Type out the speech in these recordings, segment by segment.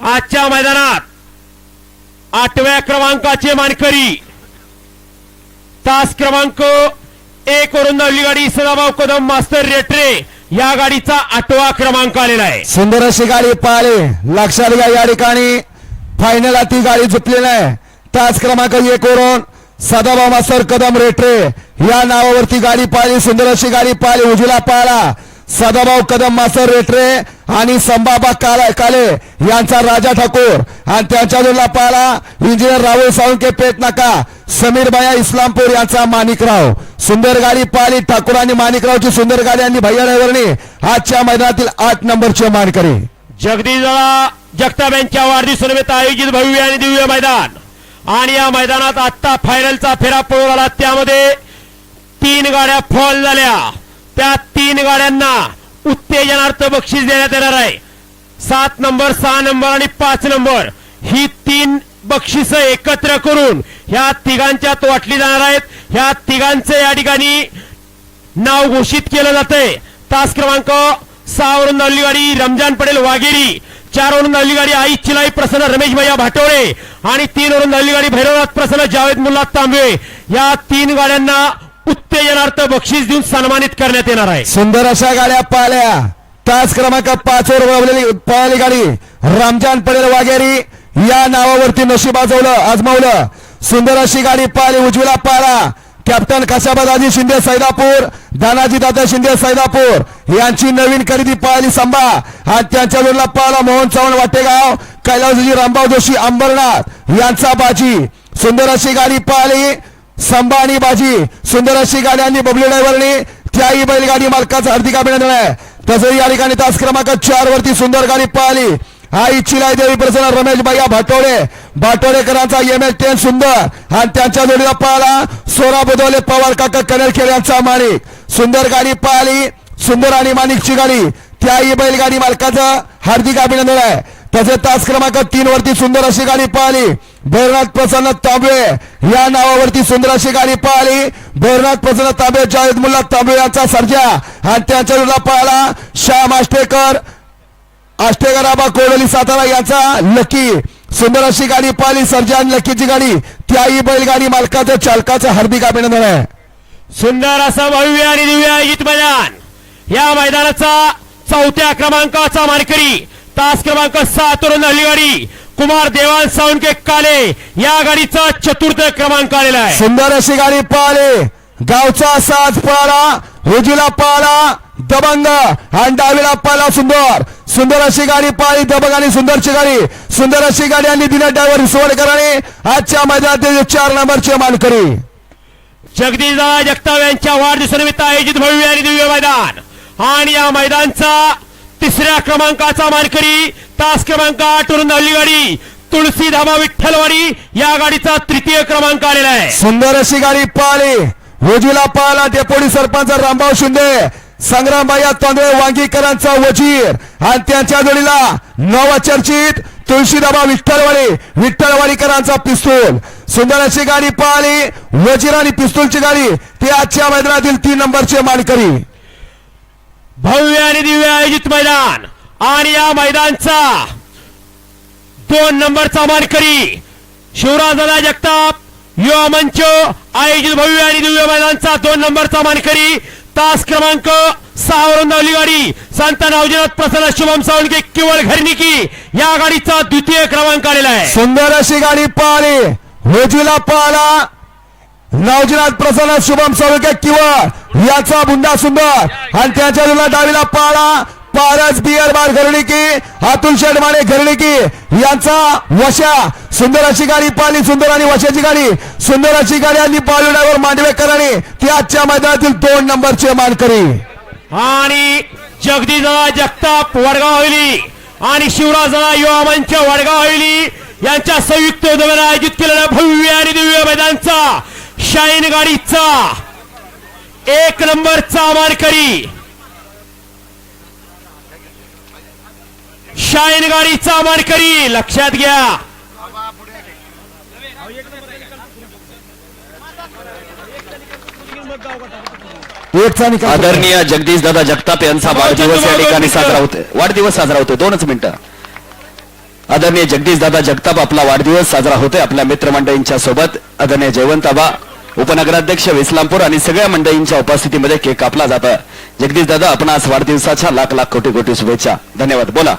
आजच्या मैदानात आठव्या क्रमांकाचे मानकरी तास क्रमांक एक वरून धावली गाडी सदाभाऊ कदम मास्तर रेटरे या गाडीचा आठवा क्रमांक आलेला आहे. सुंदर अशी गाडी पाहिले लक्षात घ्या या ठिकाणी. फायनल ती गाडी झुपलेली आहे. तास क्रमांक एक वरून सदाभाऊ मास्तर कदम रेटरे या नावावरती गाडी पाहिली सुंदर अशी गाडी पाहिली उजवीला पाहिला सदाभाऊ कदम मास्तर रेटरे आणि संबाबा काला काले यांचा राजा ठाकूर. आणि त्यांच्या जोडला पाहिला इंजिनियर राहुल साळुंके पेट नाका. समीर भाया इस्लामपूर यांचा माणिकराव. सुंदर गाडी पाहिली ठाकूर आणि माणिकरावची सुंदर गाडी आणि भैया आजच्या मैदानातील आठ नंबरचे मानकरी. जगदीजळा जगताप यांच्या वाढदिवसानिमित्त आयोजित भव्य आणि दिव्य मैदान. आणि या मैदानात आत्ता फायनलचा फेरा पळून आला. त्यामध्ये तीन गाड्या फॉल झाल्या. त्या तीन गाड्यांना उत्तेजनार्थ बक्षीस देण्यात येणार आहे. सात नंबर सहा नंबर आणि पाच नंबर ही तीन बक्षिस एकत्र करून ह्या तिघांच्यात वाटली जाणार आहेत. ह्या तिघांचे या ठिकाणी नाव घोषित केलं जातंय. तास क्रमांक सहा वरून धावली गाडी रमजान पटेल वाघेरी चार वरून धावली गाडी आई चिलाई प्रसन्न रमेश भैया भाटोळे आणि तीन वरून धावली गाडी भैरवनाथ प्रसन्न जावेद मुल्ला तांबे या तीन गाड्यांना उत्तेजनार्थ बक्षीस देऊन सन्मानित करण्यात येणार आहे. सुंदर अशा गाड्या पाहिल्या तास क्रमांक पाच वर वळवलेली पळाली गाडी. रामजान पडेल वागेरी या नावावरती नशीब आजवलं आजमावलं. सुंदर अशी गाडी पाहिली उजवीला पाहिला कॅप्टन कशाबादाजी शिंदे सैदापूर दानाजी दादा शिंदे सैदापूर. यांची नवीन खरेदी पाहिली संभा. आणि त्यांच्या जोडला पाहिला मोहन चव्हाण वाटेगाव कैलासजी रामभाऊ जोशी अंबरनाथ यांचा बाजी. सुंदर अशी गाडी पाहिली संबा आणि बाजी सुंदर अशी गाडी आणि बबली ड्रायव्हरनी. त्याही बैलगाडी मालकाचं हार्दिक अभिनंदन आहे. तसंच या ठिकाणी तास क्रमांक चार वरती सुंदर गाडी पाहिली हा चिलाई देवी प्रसन्न रमेश भैया भाटोळे. भाटोळेकरांचा एम एल टेन सुंदर. आणि त्यांच्या जोडीला पाहिला सोरा बुधवले पवार काका कनेरखेड यांचा माणिक सुंदर गाडी पाहिली सुंदर आणि माणिकची गाडी. त्याही बैलगाडी मालकाचं हार्दिक अभिनंदन आहे. तसेच तास क्रमांक तीन वरती सुंदर अशी गाडी पाहिली भैरनाथ प्रसन्न तांबे या नावावरती सुंदर अशी गाडी पाहिली. भैरनाथ प्रसन्न तांबे जावेद मुल्ला तांबे यांचा सर्जा. आणि त्यांच्या जोडीला पाहिला श्याम आष्टेकर. आष्टेकर आबा कोडोली सातारा यांचा लकी. सुंदर अशी गाडी पाहिली सर्जा आणि लकीची गाडी. त्याही बैलगाडी मालकाचं चालकाचं हार्दिक अभिनंदन आहे. सुंदर असं भव्य आणि दिव्य आयोजित मैदान. या मैदानाचा चौथ्या क्रमांकाचा मानकरी तास क्रमांक सात वरून आली गाडी कुमार देवान सावंके काले या गाडीचा चतुर्थ क्रमांक आलेला आहे. सुंदर अशी गाडी पाहिली गावचा साज पाळा उजीला पाळा दबंग. आणि डावीला पाळा सुंदर. सुंदर अशी गाडी पाळी दबंग आणि सुंदरची गाडी. सुंदर अशी गाडी आणि दिनेश ड्रायव्हर सोडकरांनी आजच्या मैदानातील चार नंबरचे मानकरी. जगदीशदादा जगताप यांच्या वाढदिवसानिमित्त आयोजित भव्य आणि दिव्य मैदान. आणि या मैदानचा तिसऱ्या क्रमांकाचा मानकरी तास क्रमांक आठ वरून धावली गाडी तुळशी धामा विठ्ठलवाडी या गाडीचा तृतीय क्रमांक आलेला आहे. सुंदर अशी गाडी पाळी. उजवीला पाहिला डेपोटी सरपंच रामभाऊ शिंदे. संग्रामबाया तांदळे वांगीकरांचा वजीर. आणि त्यांच्या जोडीला नवचर्चित तुळशीदाबा विठ्ठलवाडी विठ्ठलवाडीकरांचा पिस्तूल. सुंदर अशी गाडी पाहिली वजीर आणि पिस्तूलची गाडी ती आजच्या मैदानातील तीन नंबरचे मानकरी. भव्य आणि दिव्य आयोजित मैदान. आणि या मैदानचा दोन नंबरचा मानकरी शिवराजदा जगताप युवा मंच आयोजित भव्य आणि दिव्य मैदानचा दोन नंबरचा मानकरी तास क्रमांक सहा वरून धावली गाडी. संत नावजीनाथ प्रसन्न शुभम सावंके केवळ घरनिकी या गाडीचा द्वितीय क्रमांक आलेला आहे. सुंदर अशी गाडी पाळली उजवीला पाळला नवजीनाथ प्रसन्न शुभम सौके किंवा याचा बुंडा सुंदर. आणि त्याच्या जोडीला डावीला पाळा. पारस बियर बार घरणिकी अतुल शेडमाने घरणिकी यांचा वशा. सुंदर अशी गाडी पाळली सुंदर आणि वशाची गाडी. सुंदर अशी गाडी आणि पाळण्यावर मांडवेकरांनी. ती आजच्या मैदानातील दोन नंबरचे मानकरी. आणि जगदीशदादा जगताप वडगाव हवेली. आणि शिवराजदादा युवा मंच वडगाव हवेली. यांच्या संयुक्त उद्योगाने आयोजित केलेल्या भव्य आणि दिव्य मैदानचा शाईन गाडीचा. एक नंबरचा मानकरी शाईन गाडीचा मानकरी लक्षात घ्या. आदरणीय जगदीश दादा जगताप यांचा वाढदिवस या ठिकाणी साजरा होतोय. वाढदिवस साजरा होतोय. दोनच मिनिटं. आदरणीय जगदीश दादा जगताप आपला वाढदिवस साजरा होतोय आपल्या मित्रमंडळींच्या सोबत. आदरणीय जयवंताबा उपनगराध्यक्ष इस्लामपूर आणि सगळ्या मंडळींच्या उपस्थितीमध्ये केक कापला जातं जगदीश दादा आपण आज वाढदिवसाच्या लाख लाख कोटी कोटी शुभेच्छा. धन्यवाद. बोला.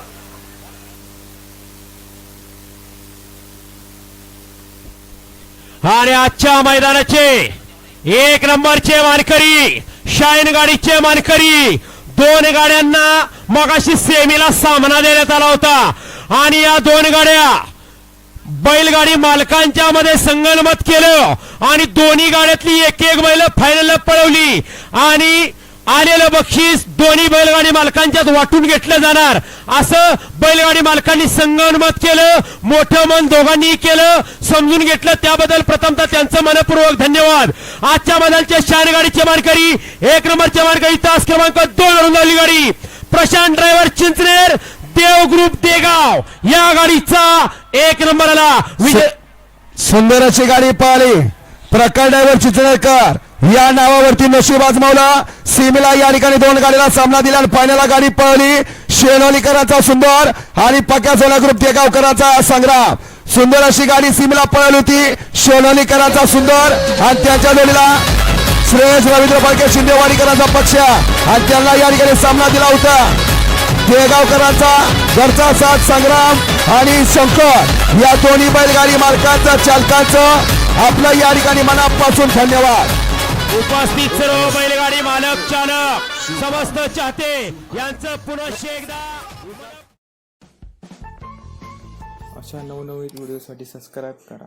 आणि आजच्या मैदानाचे एक नंबरचे मानकरी शाईन गाडीचे मानकरी दोन गाड्यांना मगाशी सेमीला सामना देण्यात आला होता. आणि या दोन गाड्या बैलगाडी मालकांच्या मध्ये संगणमत केलं आणि दोन्ही गाड्यातली एक एक बैल फायनलला पळवली. आणि आलेलं बक्षीस दोन्ही बैलगाडी मालकांच्यात वाटून घेतलं जाणार. असं बैलगाडी मालकांनी संगणमत केलं मोठं मन दोघांनी केलं समजून घेतलं. त्याबद्दल प्रथमतः त्यांचं मनपूर्वक धन्यवाद. आजच्या बदलच्या चार गाडीचे मानकरी एक नंबरचे मानकरी तास क्रमांक दोन वरून झाली गाडी. Prashant driver Chinchner Dev group Degaon. या गाडीचा एक नंबरला विजय सुंदर अशी गाडी पाहिली प्रकार ड्रायव्हर चित्रकर या नावावरती नशीब आजमावला. सीमेला या ठिकाणी दोन गाडीला सामना दिला आणि फायनलला गाडी पळली. शेनोलीकरांचा सुंदर आणि पक्या सोना ग्रुप देगावकरांचा संग्राम. सुंदर अशी गाडी सीमेला पळली होती. शेनोलीकरांचा सुंदर आणि त्याच्या जोडीला श्रेयस रवींद्र फाळके शिंदेवाडीकरांचा पक्ष. आणि त्यांना या ठिकाणी सामना दिला होता. देगावकरांचा घरचा साथ संग्राम आणि शंकर या दोन्ही बैलगाडी मालकांचं चालकांचं आपलं या ठिकाणी मनापासून धन्यवाद. उपस्थित सर्व बैलगाडी मालक चालक समस्त चाहते यांचं पुनश्च एकदा अशा नवनवीन व्हिडिओसाठी सबस्क्राईब करा.